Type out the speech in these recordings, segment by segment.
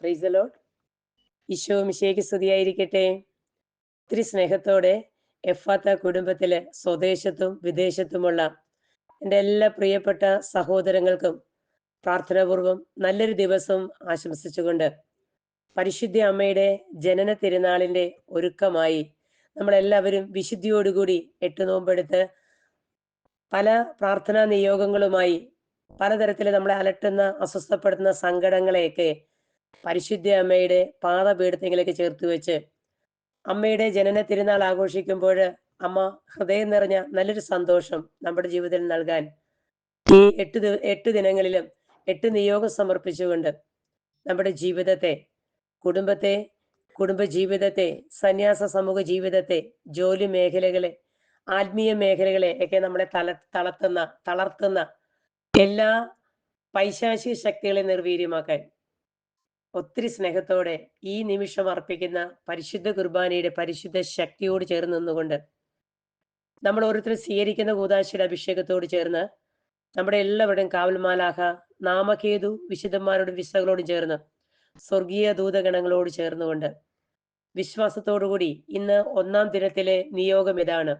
Price load Isho മിശേക്ക് സ്തുതിയായിരിക്കട്ടെ. ഒത്തിരി സ്നേഹത്തോടെ എഫാത്ത കുടുംബത്തിലെ സ്വദേശത്തും വിദേശത്തുമുള്ള എന്റെ എല്ലാ പ്രിയപ്പെട്ട സഹോദരങ്ങൾക്കും പ്രാർത്ഥനാപൂർവം നല്ലൊരു ദിവസം ആശംസിച്ചുകൊണ്ട് പരിശുദ്ധ അമ്മയുടെ ജനന തിരുനാളിന്റെ ഒരുക്കമായി നമ്മളെല്ലാവരും വിശുദ്ധിയോടുകൂടി എട്ട് നോമ്പെടുത്ത് പല പ്രാർത്ഥനാ നിയോഗങ്ങളുമായി പലതരത്തിൽ നമ്മളെ അലട്ടുന്ന അസ്വസ്ഥപ്പെടുത്തുന്ന സങ്കടങ്ങളെയൊക്കെ പരിശുദ്ധ അമ്മയുടെ പാദപീഠത്തിലേക്ക് ചേർത്ത് വെച്ച് അമ്മയുടെ ജനന തിരുനാൾ ആഘോഷിക്കുമ്പോൾ അമ്മ ഹൃദയം നിറഞ്ഞ നല്ലൊരു സന്തോഷം നമ്മുടെ ജീവിതത്തിൽ നൽകാൻ ഈ എട്ട് എട്ട് ദിനങ്ങളിലും എട്ട് നിയോഗം സമർപ്പിച്ചുകൊണ്ട് നമ്മുടെ ജീവിതത്തെ കുടുംബത്തെ കുടുംബ ജീവിതത്തെ സന്യാസ സമൂഹ ജീവിതത്തെ ജോലി മേഖലകളെ ആത്മീയ മേഖലകളെ ഒക്കെ നമ്മളെ തല തളർത്തുന്ന തളർത്തുന്ന എല്ലാ പൈശാശിക ശക്തികളെ നിർവീര്യമാക്കാൻ ഒത്തിരി സ്നേഹത്തോടെ ഈ നിമിഷം അർപ്പിക്കുന്ന പരിശുദ്ധ കുർബാനയുടെ പരിശുദ്ധ ശക്തിയോട് ചേർന്ന് നിന്നുകൊണ്ട് നമ്മൾ ഓരോരുത്തരും സ്വീകരിക്കുന്ന കൂതാശിയുടെ അഭിഷേകത്തോട് ചേർന്ന് നമ്മുടെ എല്ലാവരുടെയും കാവൽമാലാഹ നാമകേതു വിശുദ്ധന്മാരോടും വിശകളോടും ചേർന്ന് സ്വർഗീയ ദൂതഗണങ്ങളോട് ചേർന്നുകൊണ്ട് വിശ്വാസത്തോടുകൂടി ഇന്ന് ഒന്നാം ദിനത്തിലെ നിയോഗം ഇതാണ്.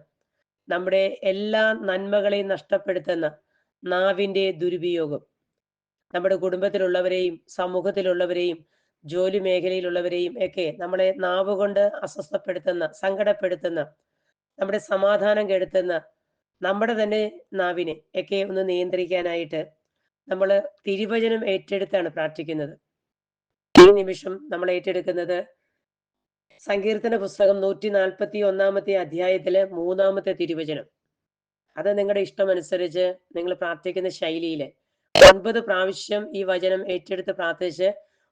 നമ്മുടെ എല്ലാ നന്മകളെയും നഷ്ടപ്പെടുത്തുന്ന നാവിന്റെ ദുരുപയോഗം. നമ്മുടെ കുടുംബത്തിലുള്ളവരെയും സമൂഹത്തിലുള്ളവരെയും ജോലി മേഖലയിലുള്ളവരെയും ഒക്കെ നമ്മളെ നാവ് കൊണ്ട് അസ്വസ്ഥപ്പെടുത്തുന്ന സങ്കടപ്പെടുത്തുന്ന നമ്മുടെ സമാധാനം കെടുത്തുന്ന നമ്മുടെ തന്നെ നാവിനെ ഒക്കെ ഒന്ന് നിയന്ത്രിക്കാനായിട്ട് നമ്മൾ തിരുവചനം ഏറ്റെടുത്താണ് പ്രാർത്ഥിക്കുന്നത്. ഈ നിമിഷം നമ്മൾ ഏറ്റെടുക്കുന്നത് സങ്കീർത്തന പുസ്തകം നൂറ്റി നാൽപ്പത്തി ഒന്നാമത്തെ അധ്യായത്തിലെ മൂന്നാമത്തെ തിരുവചനം. അത് നിങ്ങളുടെ ഇഷ്ടമനുസരിച്ച് നിങ്ങൾ പ്രാർത്ഥിക്കുന്ന ശൈലിയിൽ ഒൻപത് പ്രാവശ്യം ഈ വചനം ഏറ്റെടുത്ത് പ്രാർത്ഥിച്ച്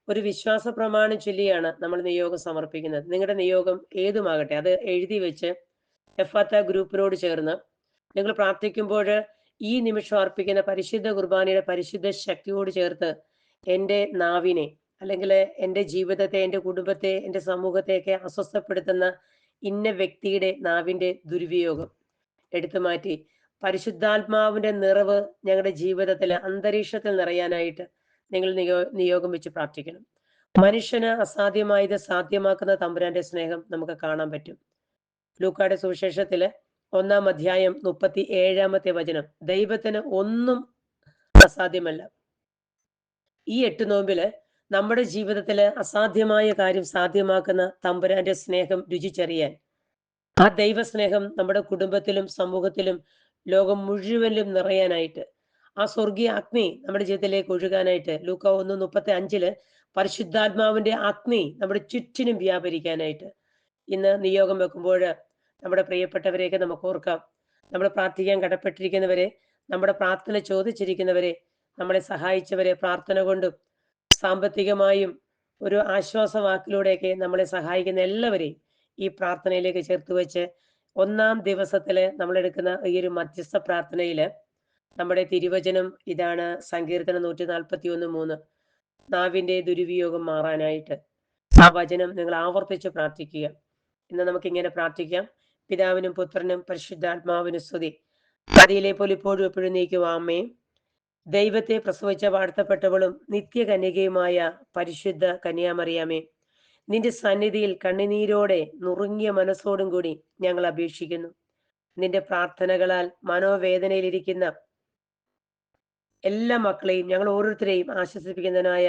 ഒരു വിശ്വാസ പ്രമാണം ചൊല്ലിയാണ് നമ്മൾ നിയോഗം സമർപ്പിക്കുന്നത്. നിങ്ങളുടെ നിയോഗം ഏതുമാകട്ടെ അത് എഴുതി വെച്ച് എഫാത്ത ഗ്രൂപ്പിനോട് ചേർന്ന് നിങ്ങൾ പ്രാർത്ഥിക്കുമ്പോൾ ഈ നിമിഷം അർപ്പിക്കുന്ന പരിശുദ്ധ കുർബാനയുടെ പരിശുദ്ധ ശക്തിയോട് ചേർത്ത് എന്റെ നാവിനെ അല്ലെങ്കിൽ എന്റെ ജീവിതത്തെ എന്റെ കുടുംബത്തെ എന്റെ സമൂഹത്തെയൊക്കെ അസ്വസ്ഥപ്പെടുത്തുന്ന ഇന്ന വ്യക്തിയുടെ നാവിന്റെ ദുരുപയോഗം എടുത്തു മാറ്റി പരിശുദ്ധാത്മാവിന്റെ നിറവ് ഞങ്ങളുടെ ജീവിതത്തിൽ അന്തരീക്ഷത്തിൽ നിറയാനായിട്ട് നിങ്ങൾ നിയോ നിയോഗം വെച്ച് പ്രാർത്ഥിക്കണം. മനുഷ്യന് അസാധ്യമായത് സാധ്യമാക്കുന്ന തമ്പുരാന്റെ സ്നേഹം നമുക്ക് കാണാൻ പറ്റും. ലൂക്കായുടെ സുവിശേഷത്തിലെ ഒന്നാം അധ്യായം മുപ്പത്തി ഏഴാമത്തെ വചനം ദൈവത്തിന് ഒന്നും അസാധ്യമല്ല. ഈ എട്ട് നോമ്പിൽ നമ്മുടെ ജീവിതത്തിൽ അസാധ്യമായ കാര്യം സാധ്യമാക്കുന്ന തമ്പുരാന്റെ സ്നേഹം രുചിച്ചറിയാൻ ആ ദൈവസ്നേഹം നമ്മുടെ കുടുംബത്തിലും സമൂഹത്തിലും ലോകം മുഴുവനിലും നിറയാനായിട്ട് ആ സ്വർഗീയ അഗ്നി നമ്മുടെ ജീവിതത്തിലേക്ക് ഒഴുകാനായിട്ട് ലൂക്ക ഒന്ന് മുപ്പത്തി അഞ്ചിൽ പരിശുദ്ധാത്മാവിന്റെ അഗ്നി നമ്മുടെ ചുറ്റിനും വ്യാപരിക്കാനായിട്ട് ഇന്ന് നിയോഗം വെക്കുമ്പോൾ നമ്മുടെ പ്രിയപ്പെട്ടവരെയൊക്കെ നമുക്ക് ഓർക്കാം. നമ്മൾ പ്രാർത്ഥിക്കാൻ കടപ്പെട്ടിരിക്കുന്നവരെ നമ്മുടെ പ്രാർത്ഥന ചോദിച്ചിരിക്കുന്നവരെ നമ്മളെ സഹായിച്ചവരെ പ്രാർത്ഥന കൊണ്ടും സാമ്പത്തികമായും ഒരു ആശ്വാസവാക്കിലൂടെയൊക്കെ നമ്മളെ സഹായിക്കുന്ന എല്ലാവരെയും ഈ പ്രാർത്ഥനയിലേക്ക് ചേർത്ത് വെച്ച് ഒന്നാം ദിവസത്തിൽ നമ്മളെടുക്കുന്ന ഈ ഒരു മധ്യസ്ഥ പ്രാർത്ഥനയിൽ നമ്മുടെ തിരുവചനം ഇതാണ് സങ്കീർത്തനം നൂറ്റി നാൽപ്പത്തി ഒന്ന് മൂന്ന്. നാവിന്റെ ദുരുപയോഗം മാറാനായിട്ട്. ആ വചനം നിങ്ങൾ ആവർത്തിച്ച് പ്രാർത്ഥിക്കുക. ഇന്ന് നമുക്ക് ഇങ്ങനെ പ്രാർത്ഥിക്കാം. പിതാവിനും പുത്രനും പരിശുദ്ധാത്മാവിനും സ്തുതി. അതിയിലെ പോലെ ഇപ്പോഴും എപ്പോഴും നീക്കും. അമ്മയും ദൈവത്തെ പ്രസവിച്ച വാഴ്ത്തപ്പെട്ടവളും നിത്യ നിത്യകന്യകയുമായ പരിശുദ്ധ കന്യാമറിയാമേ നിന്റെ സന്നിധിയിൽ കണ്ണുനീരോടെ നുറുങ്ങിയ മനസ്സോടും കൂടി ഞങ്ങൾ അപേക്ഷിക്കുന്നു. നിന്റെ പ്രാർത്ഥനകളാൽ മനോവേദനയിലിരിക്കുന്ന എല്ലാ മക്കളെയും ഞങ്ങൾ ഓരോരുത്തരെയും ആശ്വസിപ്പിക്കുന്നതിനായ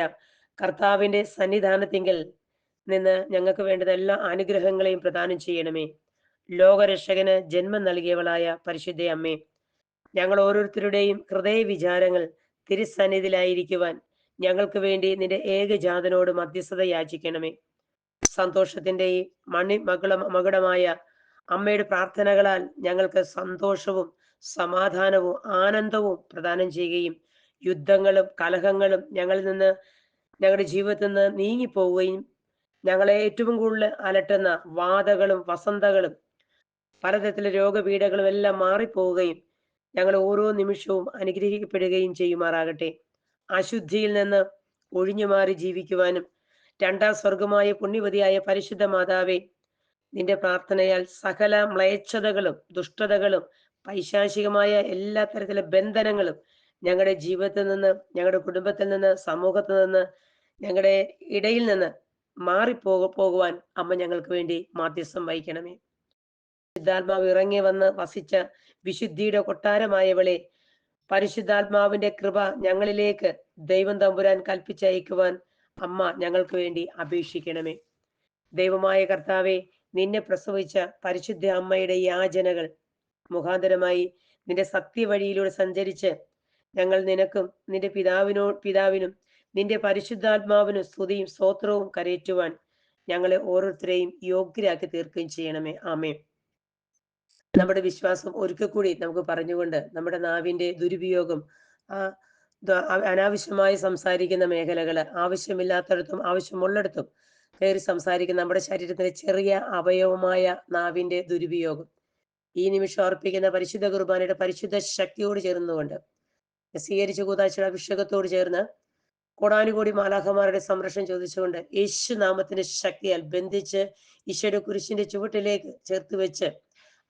കർത്താവിന്റെ സന്നിധാനത്തിങ്കിൽ നിന്ന് ഞങ്ങൾക്ക് വേണ്ടുന്ന എല്ലാ അനുഗ്രഹങ്ങളെയും പ്രദാനം ചെയ്യണമേ. ലോകരക്ഷകന് ജന്മം നൽകിയവളായ പരിശുദ്ധ അമ്മേ ഞങ്ങൾ ഓരോരുത്തരുടെയും ഹൃദയ വിചാരങ്ങൾ തിരുസന്നിധിയിലായിരിക്കുവാൻ ഞങ്ങൾക്ക് വേണ്ടി നിന്റെ ഏകജാതനോട് മധ്യസ്ഥത യാചിക്കണമേ. സന്തോഷത്തിന്റെ ഈ മണി മകള മകുടമായ അമ്മയുടെ പ്രാർത്ഥനകളാൽ ഞങ്ങൾക്ക് സന്തോഷവും സമാധാനവും ആനന്ദവും പ്രദാനം ചെയ്യുകയും യുദ്ധങ്ങളും കലഹങ്ങളും ഞങ്ങളിൽ നിന്ന് ഞങ്ങളുടെ ജീവിതത്തിൽ നിന്ന് നീങ്ങിപ്പോവുകയും ഞങ്ങളെ ഏറ്റവും കൂടുതൽ അലട്ടുന്ന വാതകളും വസന്തകളും പലതരത്തിലെ രോഗപീഠകളും എല്ലാം മാറിപ്പോവുകയും ഞങ്ങൾ ഓരോ നിമിഷവും അനുഗ്രഹിക്കപ്പെടുകയും ചെയ്യുമാറാകട്ടെ. അശുദ്ധിയിൽ നിന്ന് ഒഴിഞ്ഞു മാറി ജീവിക്കുവാനും രണ്ടാം സ്വർഗമായ പുണ്യവതിയായ പരിശുദ്ധ മാതാവേ നിന്റെ പ്രാർത്ഥനയാൽ സകല മ്ലേച്ഛതകളും ദുഷ്ടതകളും പൈശാചികമായ എല്ലാ തരത്തിലെ ബന്ധനങ്ങളും ഞങ്ങളുടെ ജീവിതത്തിൽ നിന്ന് ഞങ്ങളുടെ കുടുംബത്തിൽ നിന്ന് സമൂഹത്തിൽ നിന്ന് ഞങ്ങളുടെ ഇടയിൽ നിന്ന് മാറിപ്പോക പോകുവാൻ അമ്മ ഞങ്ങൾക്ക് വേണ്ടി മാധ്യസ്ഥം വഹിക്കണമേ. പരിശുദ്ധാത്മാവ് ഇറങ്ങി വന്ന് വസിച്ച വിശുദ്ധിയുടെ കൊട്ടാരമായവളെ പരിശുദ്ധാത്മാവിന്റെ കൃപ ഞങ്ങളിലേക്ക് ദൈവം തമ്പുരാൻ കൽപ്പിച്ചയക്കുവാൻ അമ്മ ഞങ്ങൾക്ക് വേണ്ടി അപേക്ഷിക്കണമേ. ദൈവമായ കർത്താവെ നിന്നെ പ്രസവിച്ച പരിശുദ്ധ അമ്മയുടെ യാചനകൾ മുഖാന്തരമായി നിന്റെ സത്യവഴിയിലൂടെ സഞ്ചരിച്ച് ഞങ്ങൾ നിനക്കും നിന്റെ പിതാവിനോ പിതാവിനും നിന്റെ പരിശുദ്ധാത്മാവിനും സ്തുതിയും സ്തോത്രവും കരയറ്റുവാൻ ഞങ്ങളെ ഓരോരുത്തരെയും യോഗ്യരാക്കി തീർക്കുകയും ചെയ്യണമേ. ആമേ നമ്മുടെ വിശ്വാസം ഒരിക്കൽ കൂടി നമുക്ക് പറഞ്ഞുകൊണ്ട് നമ്മുടെ നാവിന്റെ ദുരുപയോഗം ആ അനാവശ്യമായി സംസാരിക്കുന്ന മേഖലകൾ ആവശ്യമില്ലാത്തടത്തും ആവശ്യമുള്ളിടത്തും കയറി സംസാരിക്കുന്ന നമ്മുടെ ശരീരത്തിന്റെ ചെറിയ അവയവമായ നാവിന്റെ ദുരുപയോഗം. ഈ നിമിഷം അർപ്പിക്കുന്ന പരിശുദ്ധ കുർബാനയുടെ പരിശുദ്ധ ശക്തിയോട് ചേർന്നുകൊണ്ട് സ്വീകരിച്ച കൂതാശയുടെ അഭിഷേകത്തോട് ചേർന്ന് കോടാനുകോടി മാലാഖമാരുടെ സംരക്ഷണം ചോദിച്ചുകൊണ്ട് യേശു നാമത്തിന്റെ ശക്തിയാൽ ബന്ധിച്ച് ഈശോയുടെ കുരിശിന്റെ ചുവട്ടിലേക്ക് ചേർത്ത് വെച്ച്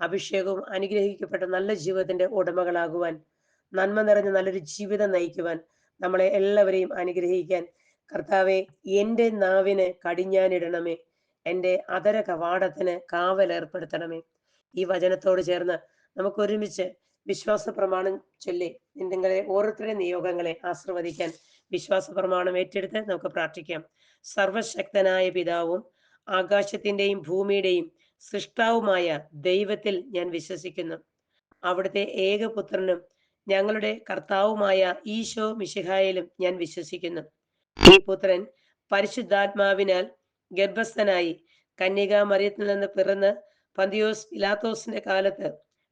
അഭിഷേകവും അനുഗ്രഹിക്കപ്പെട്ട നല്ല ജീവിതത്തിന്റെ ഉടമകളാകുവാൻ നന്മ നിറഞ്ഞ നല്ലൊരു ജീവിതം നയിക്കുവാൻ നമ്മളെ എല്ലാവരെയും അനുഗ്രഹിക്കാൻ കർത്താവെ എന്റെ നാവിന് കടിഞ്ഞാനിടണമേ എന്റെ അതര കവാടത്തിന് കാവലേർപ്പെടുത്തണമേ. ഈ വചനത്തോട് ചേർന്ന് നമുക്ക് ഒരുമിച്ച് വിശ്വാസ പ്രമാണം ചൊല്ലി നിങ്ങളെ ഓരോരുത്തരുടെ നിയോഗങ്ങളെ ആശീർവദിക്കാൻ വിശ്വാസ പ്രമാണം ഏറ്റെടുത്ത് നമുക്ക് പ്രാർത്ഥിക്കാം. സർവശക്തനായ പിതാവും ആകാശത്തിന്റെയും ഭൂമിയുടെയും സൃഷ്ടാവുമായ ദൈവത്തിൽ ഞാൻ വിശ്വസിക്കുന്നു. അവിടുത്തെ ഏകപുത്രനും ഞങ്ങളുടെ കർത്താവുമായ ഈശോ മിശിഹായിലും ഞാൻ വിശ്വസിക്കുന്നു. ഈ പുത്രൻ പരിശുദ്ധാത്മാവിനാൽ ഗർഭസ്ഥനായി കന്യകാ മറിയത്തിൽ നിന്ന് പിറന്ന് പന്തിയോസ് ഇലാത്തോസിന്റെ കാലത്ത്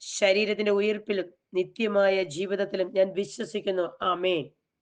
ശരീരത്തിന്റെ ഉയർപ്പിലും നിത്യമായ ജീവിതത്തിലും ഞാൻ വിശ്വസിക്കുന്നു. ആമേൻ.